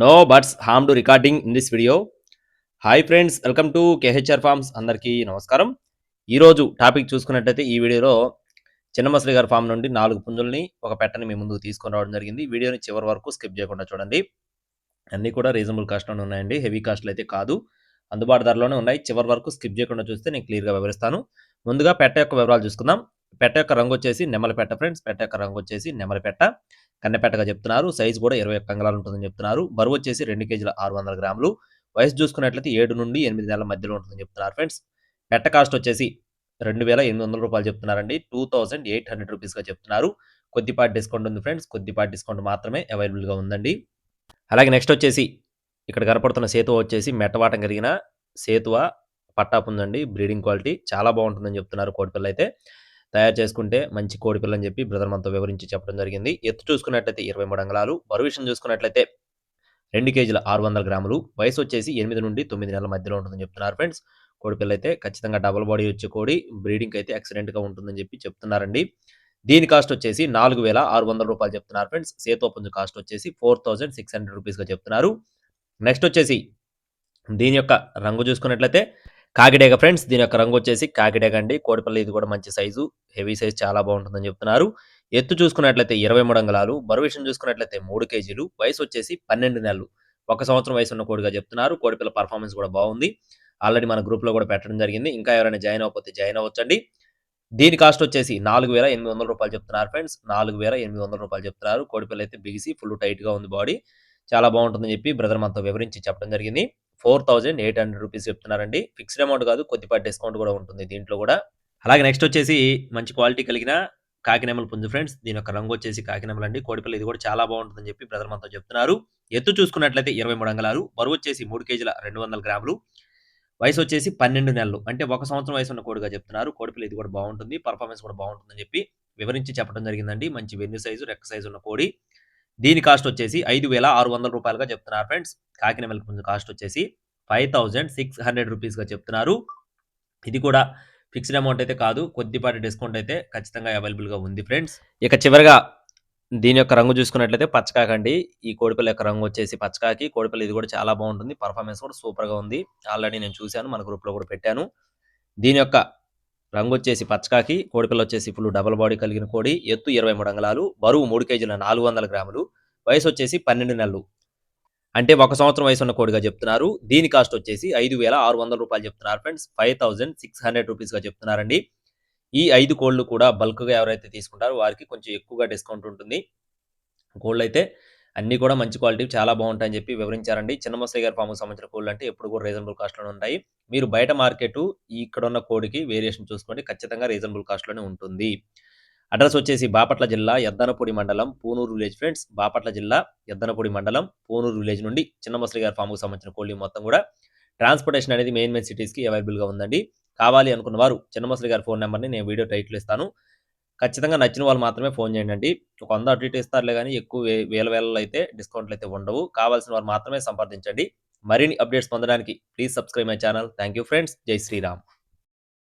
No birds harm to recording in this video hi friends welcome to KHR farms అందరికీ నమస్కారం. ఈరోజు topic చూసుకున్నట్టయితే ఈ వీడియోలో చిన్నమసలి గారి ఫామ్ నుండి నాలుగు పుంజుల్ని ఒక పెట్టని మీ ముందుకు తీసుకొని రావడం జరిగింది. వీడియోని చివరి వరకు స్కిప్ చేయకుండా చూడండి. అన్నీ కూడా రీజనబుల్ కాస్ట్లోనే ఉన్నాయండి. హెవీ కాస్ట్లు అయితే కాదు. అందుబాటు ధరలోనే ఉన్నాయి. చివరి వరకు స్కిప్ చేయకుండా చూస్తే నేను క్లియర్గా వివరిస్తాను. ముందుగా పెట్ట యొక్క వివరాలు చూసుకుందాం. పెట్ట యొక్క రంగు వచ్చేసి నెమల పెట్ట ఫ్రెండ్స్ పెట్ట యొక్క రంగు వచ్చేసి నెమలపెట్ట కన్నెపేటగా చెప్తున్నారు. సైజ్ కూడా ఇరవై ఒక్క అంగళాలు ఉంటుందని చెప్తున్నారు. బరువు వచ్చేసి రెండు కేజీల ఆరు వందల గ్రాములు. వయసు చూసుకున్నట్లయితే ఏడు నుండి ఎనిమిది నెలల మధ్యలో ఉంటుందని చెప్తున్నారు ఫ్రెండ్స్. పెట్ట కాస్ట్ వచ్చేసి రెండు వేల ఎనిమిది వందల రూపాయలు చెప్తున్నారండి. టూ థౌజండ్ ఎయిట్ హండ్రెడ్ రూపీస్గా చెప్తున్నారు. కొద్దిపాటి డిస్కౌంట్ ఉంది ఫ్రెండ్స్. కొద్దిపాటి డిస్కౌంట్ మాత్రమే అవైలబుల్గా ఉందండి. అలాగే నెక్స్ట్ వచ్చేసి ఇక్కడ కనపడుతున్న సేతువ వచ్చేసి మెట్టవాటం కలిగిన సేతువ పట్టాపు ఉందండి బ్రీడింగ్ క్వాలిటీ చాలా బాగుంటుందని చెప్తున్నారు కోడిపిల్ల అయితే తయారు చేసుకుంటే మంచి కోడి పిల్లని చెప్పి బ్రదర్ మనతో వివరించి చెప్పడం జరిగింది. ఎత్తు చూసుకున్నట్లయితే ఇరవై మూడు అంగళాలు బరువు విషయం చూసుకున్నట్లయితే రెండు కేజీల ఆరు వందల గ్రాములు వయసు వచ్చేసి ఎనిమిది నుండి తొమ్మిది నెలల మధ్యలో ఉంటుందని చెప్తున్నారు ఫ్రెండ్స్. కోడిపిల్ల అయితే ఖచ్చితంగా డబుల్ బాడీ వచ్చే కోడి బ్రీడింగ్ అయితే ఎక్సలెంట్గా ఉంటుందని చెప్పి చెప్తున్నారండి. దీని కాస్ట్ వచ్చేసి నాలుగు వేల ఆరు వందల రూపాయలు చెప్తున్నారు ఫ్రెండ్స్. సేతోపుంజు కాస్ట్ వచ్చేసి ఫోర్ థౌజండ్ సిక్స్ హండ్రెడ్ రూపీస్గా చెప్తున్నారు. నెక్స్ట్ వచ్చేసి దీని యొక్క రంగు చూసుకున్నట్లయితే కాకిడేగ ఫ్రెండ్స్ దీని యొక్క రంగు వచ్చేసి కాకిడేగ అండి. కోడిపల్లి ఇది కూడా మంచి సైజు. హెవీ సైజ్ చాలా బాగుంటుందని చెప్తున్నారు. ఎత్తు చూసుకున్నట్లయితే ఇరవై మూడు అంగళాలు బరువు విషయం చూసుకున్నట్లయితే మూడు కేజీలు వయసు వచ్చేసి పన్నెండు నెలలు. ఒక సంవత్సరం వయసు ఉన్న కోడిగా చెప్తున్నారు. కోడిపిల్ల పర్ఫార్మెన్స్ కూడా బాగుంది. ఆల్రెడీ మన గ్రూప్లో కూడా పెట్టడం జరిగింది. ఇంకా ఎవరైనా జాయిన్ అవ్వకపోతే జాయిన్ అవ్వచ్చండి. దీని కాస్ట్ వచ్చేసి నాలుగు వేల ఎనిమిది వందల రూపాయలు చెప్తున్నారు ఫ్రెండ్స్. నాలుగు వేల ఎనిమిది వందల రూపాయలు చెప్తున్నారు. కోడిపిల్ల అయితే బిగిసి ఫుల్ టైట్గా ఉంది బాడీ. చాలా బాగుంటుందని చెప్పి బ్రదర్ మనతో వివరించి చెప్పడం జరిగింది. Four thousand eight hundred rupees చెప్తున్నారండి. ఫిక్స్డ్ అమౌంట్ కాదు కొద్దిపాటి డిస్కౌంట్ కూడా ఉంటుంది దీంట్లో కూడా. అలాగే నెక్స్ట్ వచ్చేసి మంచి క్వాలిటీ కలిగిన కాకినెమల పుంజు ఫ్రెండ్స్ దీని యొక్క రంగు వచ్చేసి కాకినెమల అండి. కోడిపిల్ల ఇది కూడా చాలా బాగుంటుందని చెప్పి బ్రదర్ మనతో చెప్తున్నారు. ఎత్తు చూసుకున్నట్లయితే ఇరవై మూడు అంగళాలు బరువు వచ్చేసి మూడు కేజీల రెండు వందల గ్రాములు వయసు వచ్చేసి పన్నెండు నెలలు అంటే ఒక సంవత్సరం వయసు ఉన్న కోడిగా చెప్తున్నారు. కోడిపిల్ల ఇది కూడా బాగుంటుంది పర్ఫార్మెన్స్ కూడా బాగుంటుందని చెప్పి వివరించి చెప్పడం జరిగిందండి. మంచి వెన్యూ సైజు రెక్క సైజు ఉన్న కోడి. దీని కాస్ట్ వచ్చేసి ఐదు వేల ఆరు వందల రూపాయలుగా చెప్తున్నారు ఫ్రెండ్స్ కాకినెమల పుంజు కాస్ట్ వచ్చేసి ఫైవ్ థౌజండ్ సిక్స్ హండ్రెడ్ రూపీస్గా చెప్తున్నారు. ఇది కూడా ఫిక్స్డ్ అమౌంట్ అయితే కాదు కొద్దిపాటి డిస్కౌంట్ అయితే ఖచ్చితంగా అవైలబుల్గా ఉంది ఫ్రెండ్స్ ఇక చివరిగా దీని యొక్క రంగు చూసుకున్నట్లయితే పచ్చకాకండి. ఈ కోడిపిల్ల యొక్క రంగు వచ్చేసి పచ్చకాకి. కోడిపిల్ల ఇది కూడా చాలా బాగుంటుంది. పర్ఫార్మెన్స్ కూడా సూపర్గా ఉంది. ఆల్రెడీ నేను చూశాను మన గ్రూప్లో కూడా పెట్టాను. దీని యొక్క రంగు వచ్చేసి పచ్చకాకి కోడిపిల్ల వచ్చేసి ఫుల్ డబల్ బాడీ కలిగిన కోడి ఎత్తు ఇరవై మూడు అంగళాలు బరువు మూడు కేజీల నాలుగు వందల గ్రాములు వయసు వచ్చేసి పన్నెండు నెలలు. అంటే ఒక సంవత్సరం వయసు ఉన్న కోడిగా చెప్తున్నారు. దీని కాస్ట్ వచ్చేసి ఐదు వేల ఆరు వందల రూపాయలు చెప్తున్నారు friends. Five thousand six hundred రూపీస్గా చెప్తున్నారండి. ఈ ఐదు కోళ్ళు కూడా బల్క్గా ఎవరైతే తీసుకుంటారో వారికి కొంచెం ఎక్కువగా డిస్కౌంట్ ఉంటుంది. కోళ్ళు అయితే అన్నీ కూడా మంచి క్వాలిటీ చాలా బాగుంటాయని చెప్పి వివరించారండి. చిన్నమసయ్య గారి ఫామ్కి సంబంధించిన కోళ్ళు అంటే ఎప్పుడు కూడా రీజనబుల్ కాస్ట్లో ఉంటాయి. మీరు బయట మార్కెట్ ఇక్కడ ఉన్న కోడికి వేరియేషన్ చూసుకోండి. ఖచ్చితంగా రీజనబుల్ కాస్ట్లోనే ఉంటుంది. అడ్రస్ వచ్చేసి బాపట్ల జిల్లా ఎద్దనపూడి మండలం పూనూరు విలేజ్ ఫ్రెండ్స్. బాపట్ల జిల్లా ఎద్దనపూడి మండలం పూనూరు విలేజ్ నుండి చిన్నమసలి గారి ఫామ్కి సంబంధించిన కోళ్ళు మొత్తం కూడా ట్రాన్స్పోర్టేషన్ అనేది మెయిన్ మెయిన్ సిటీస్కి అవైలబుల్గా ఉందండి. కావాలి అనుకున్న వారు చిన్నమసలి గారి ఫోన్ నెంబర్ని నేను వీడియో టైటిల్ ఇస్తాను. ఖచ్చితంగా నచ్చిన వాళ్ళు మాత్రమే ఫోన్ చేయండి అండి. ఒక వంద అటు ఇటు ఇస్తారులే కానీ ఎక్కువ వేల వేలలో అయితే డిస్కౌంట్లు అయితే ఉండవు. కావాల్సిన వారు మాత్రమే సంప్రదించండి. మరిన్ని అప్డేట్స్ పొందడానికి please subscribe my channel thank you friends జై శ్రీరామ్